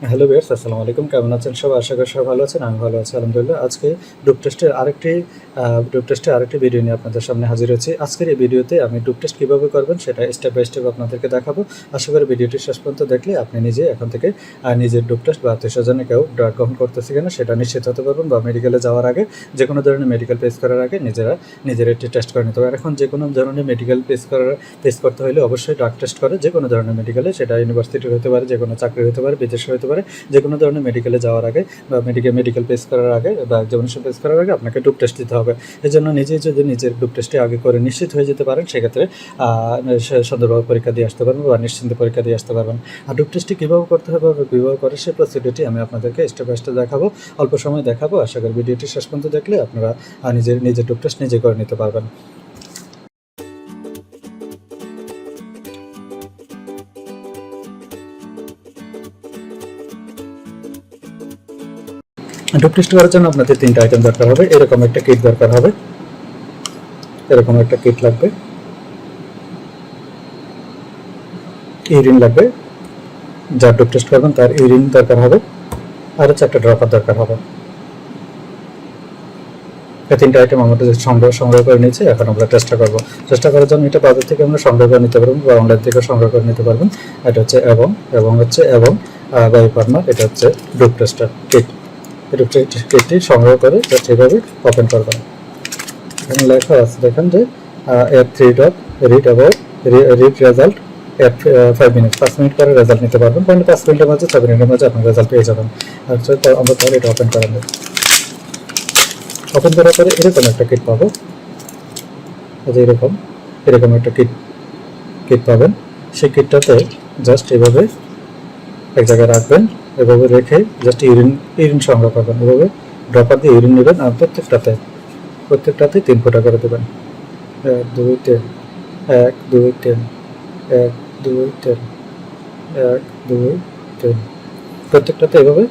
Hello বিয়ার্স আসসালামু আলাইকুম। কেমন আছেন সব আশা করি সব ভালো আছেন, আমি ভালো আছি, আলহামদুলিল্লাহ। আজকে ডুপ টেস্টের আরেকটি ডুপ টেস্টের আরেকটি ভিডিও নিয়ে আপনাদের সামনে হাজির হয়েছি। আজকের এই ভিডিওতে আমি ডুপ টেস্ট কীভাবে করবেন সেটা স্টেপ বাই স্টেপ আপনাদেরকে দেখাবো। আশা করি ভিডিওটি শেষ পর্যন্ত দেখলে আপনি নিজে এখন থেকে নিজের ডুপ টেস্ট বা আত্মীয় স্বজনে কেউ ড্রাগ গ্রহণ করতেছে কিনা সেটা নিশ্চিত হতে পারবেন বা মেডিকেলে যাওয়ার আগে যে কোনো ধরনের মেডিকেল পেস করার আগে নিজেরা, নিজের একটি টেস্ট করে নিতে আর এখন যে কোনো ধরনের মেডিকেল পেস করার পেস করতে হলে অবশ্যই ড্রাগ টেস্ট করে। যে কোনো ধরনের মেডিকেলে সেটা ইউনিভার্সিটির হতে পারে, যে কোনো চাকরি হতে পারে, বিদেশে হতে পারে। যে কোনো ধরনের মেডিকেলে যাওয়ার আগে বা মেডিকেল মেডিকেল পেস করার আগে বা এক্সামিনেশন পেস করার আগে আপনাকে ডুপ টেস্ট দিতে হবে। এই জন্য নিজেই যদি নিজের ডুপ টেস্টটি আগে করে নিশ্চিত হয়ে যেতে পারেন, সেক্ষেত্রে সুন্দরভাবে পরীক্ষা দিয়ে আসতে পারবেন বা নিশ্চিন্তে পরীক্ষা দিয়ে আসতে পারবেন। আর ডুপ টেস্টটি কীভাবে করতে হবে, বা কীভাবে করে সেই প্রসিডিউরটি আমি আপনাদেরকে স্টেপ বাই স্টেপ দেখাবো। অল্প সময় দেখাবো। আশা করি ভিডিওটি শেষ পর্যন্ত দেখলে আপনারা নিজের নিজের ডুপ টেস্ট নিজে করে নিতে পারবেন। ডুপ টেস্ট করার জন্য আপনাদের তিনটা আইটেম দরকার হবে। এরকম একটা কিট দরকার হবে। এরকম একটা কিট লাগবে। ইউরিন লাগবে। যার ডুপ টেস্ট করবেন তার ইউরিন দরকার হবে। আর হচ্ছে একটা ড্রপার দরকার হবে। এই তিনটা আইটেম আমাদের সংগ্রহ সংগ্রহ করে নিয়েছি। এখন আমরা চেষ্টা করব। চেষ্টা করার জন্য এটা বাজার থেকে আমরা সংগ্রহ করে নিতে পারব বা অনলাইন থেকে সংগ্রহ করে নিতে পারবেন। এটা হচ্ছে এবং এবং হচ্ছে এবং বাই ফার্মার এটা হচ্ছে ডুপ টেস্টার কিট কিটটি সংগ্রহ করে জাস্ট এইভাবে ওপেন করবেন এখানে লেখা আছে, দেখেন যে এর three dot read about read result at five minute পাঁচ মিনিট পরে রেজাল্ট নিতে পারবেন। কারণ পাঁচ মিনিটের মাঝে, ছয় মিনিটের মাঝে আপনি রেজাল্ট পেয়ে যাবেন। আর আমরা তাহলে এটা ওপেন করা নেব ওপেন করার পরে এরকম একটা কিট পাবো। যে এরকম এরকম একটা কিট কিট পাবেন। সেই কিটটাতে জাস্ট এভাবে এক জায়গায় রাখবেন। এভাবে রেখে জাস্ট ইউরিন ইউরিন সংগ্রহ করবেন। এভাবে ড্রপার দিয়ে ইউরিন নেবেন আর প্রত্যেকটাতে প্রত্যেকটাতে তিন ফোঁটা করে দেবেন। এক, দুই, তিন, এক, দুই, তিন, এক, দুই, তিন, এক, দুই, তিন। প্রত্যেকটাতে এভাবে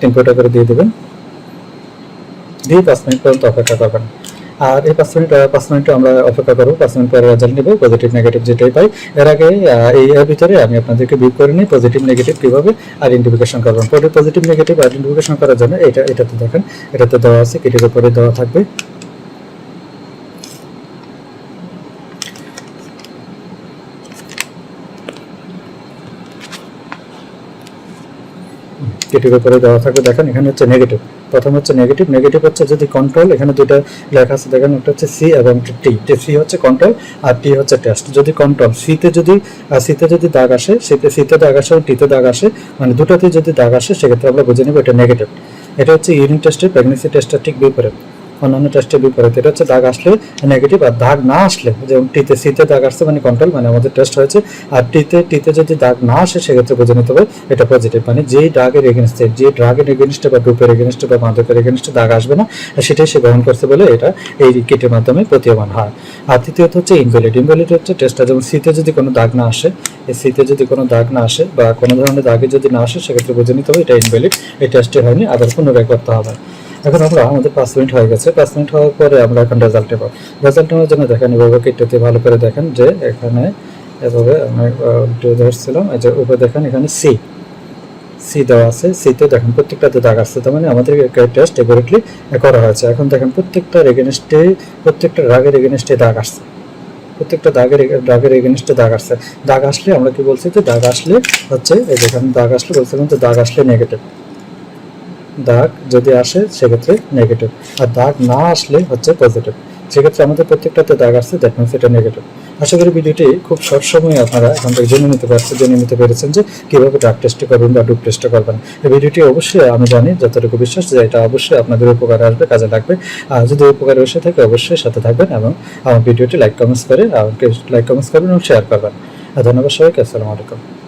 তিন ফোঁটা করে দিয়ে দেবেন। দিয়ে পাঁচ মিনিট পর্যন্ত অপেক্ষা করবেন। আর এই পাঁচ মিনিট পাঁচ মিনিট আমরা অপেক্ষা করব। পাঁচ মিনিট পরে রেজাল্ট নেব পজিটিভ নেগেটিভ যেটাই পাই। এর আগে এই এর ভিতরে আমি আপনাদেরকে বিপ করে নিই পজিটিভ নেগেটিভ কীভাবে আইডেন্টিফিকেশন করবেন পজিটিভ নেগেটিভ আইডেন্টিফিকেশন করার জন্য এটা এটাতে দেখেন এটাতে দেওয়া আছে কেটির উপরে দেওয়া থাকবে। কিটের উপরে দেওয়া থাকবে। দেখেন, এখানে হচ্ছে নেগেটিভ প্রথম হচ্ছে নেগেটিভ নেগেটিভ হচ্ছে যদি কন্ট্রোল এখানে দুটো লেখা আছে। দেখেন, একটা হচ্ছে সি এবং টি সি হচ্ছে কন্ট্রোল আর টি হচ্ছে টেস্ট যদি কন্ট্রোল সিতে যদি সিতে যদি দাগ আসে সিতে সিতে দাগ আসে টিতে দাগ আসে মানে দুটোতে যদি দাগ আসে, সেক্ষেত্রে আমরা বুঝে নেব এটা নেগেটিভ এটা হচ্ছে ইউরিন টেস্টের প্রেগনেন্সি টেস্টের ঠিক বিপরীত। অন্যান্য টেস্টের বিপরীত। এটা হচ্ছে দাগ আসলে নেগেটিভ আর দাগ না আসলে, যেমন টিতে সিতে দাগ আসছে মানে কন্ট্রোল মানে আমাদের টেস্ট হয়েছে। আর টিতে টিতে যদি দাগ না আসে, সেক্ষেত্রে বুঝে নিতে হবে এটা পজিটিভ মানে যেই ড্রাগের এগেনস্টে যে ড্রাগের এগেনস্টে বা ডুপের এগেনস্টে বা মাদকের এগেনস্টে দাগ আসবে না সেটাই সে গ্রহণ করছে বলে এটা এই কিটের মাধ্যমে প্রতীয়মান হয়। আর তৃতীয়ত হচ্ছে ইনভ্যালিড ইনভ্যালিড হচ্ছে টেস্টটা যেমন সিতে যদি কোনো দাগ না আসে, এই সিতে যদি কোনো দাগ না আসে বা কোনো ধরনের দাগে যদি না আসে, সেক্ষেত্রে বুঝে নিতে হবে এটা ইনভ্যালিড এই টেস্টটি হয়নি, আবার পুনরায় করতে হবে। এখন আমরা আমাদের পাঁচ মিনিট হয়ে গেছে। পাঁচ মিনিট হওয়ার পরে আমরা এখন রেজাল্ট নেব রেজাল্ট নেওয়ার জন্য দেখেন এভাবে ভালো করে দেখেন যে এখানে এভাবে আমি ধরছিলাম, এই যে উপরে দেখেন এখানে সি সি দেওয়া আছে। সিতে দেখেন প্রত্যেকটাতে দাগ আসছে তার মানে আমাদের টেস্ট এভারেটলি করা হয়েছে। এখন দেখেন প্রত্যেকটার এগেনস্টে প্রত্যেকটা রাগের এগেনস্টে দাগ আসছে। প্রত্যেকটা দাগের দাগের এগেনস্টে দাগ আসছে। দাগ আসলে আমরা কি বলছি যে দাগ আসলে হচ্ছে, এই যেখানে দাগ আসলে বলছিলাম যে দাগ আসলে নেগেটিভ দাগ যদি আসে, সেক্ষেত্রে নেগেটিভ আর দাগ না আসলে হচ্ছে পজিটিভ সেক্ষেত্রে আমাদের প্রত্যেকটাতে দাগ আসছে দ্যাট মিনস এটা নেগেটিভ আশা করি ভিডিওটি খুব সব সময় আপনারা এখান থেকে জেনে নিতে পারছেন জেনে নিতে পেরেছেন যে কীভাবে ডাক টেস্ট করবেন বা ডুপ টেস্ট করবেন। এই ভিডিওটি অবশ্যই আমি জানি, যতটুকু বিশ্বাস যে এটা অবশ্যই আপনাদের উপকারে আসবে, কাজে লাগবে। আর যদি উপকারে এসে থাকে, অবশ্যই সাথে থাকবেন এবং আমার ভিডিওটি লাইক কমেন্টস করে লাইক কমেন্টস করবেন এবং শেয়ার করবেন। ধন্যবাদ সবাইকে, আসসালামু আলাইকুম।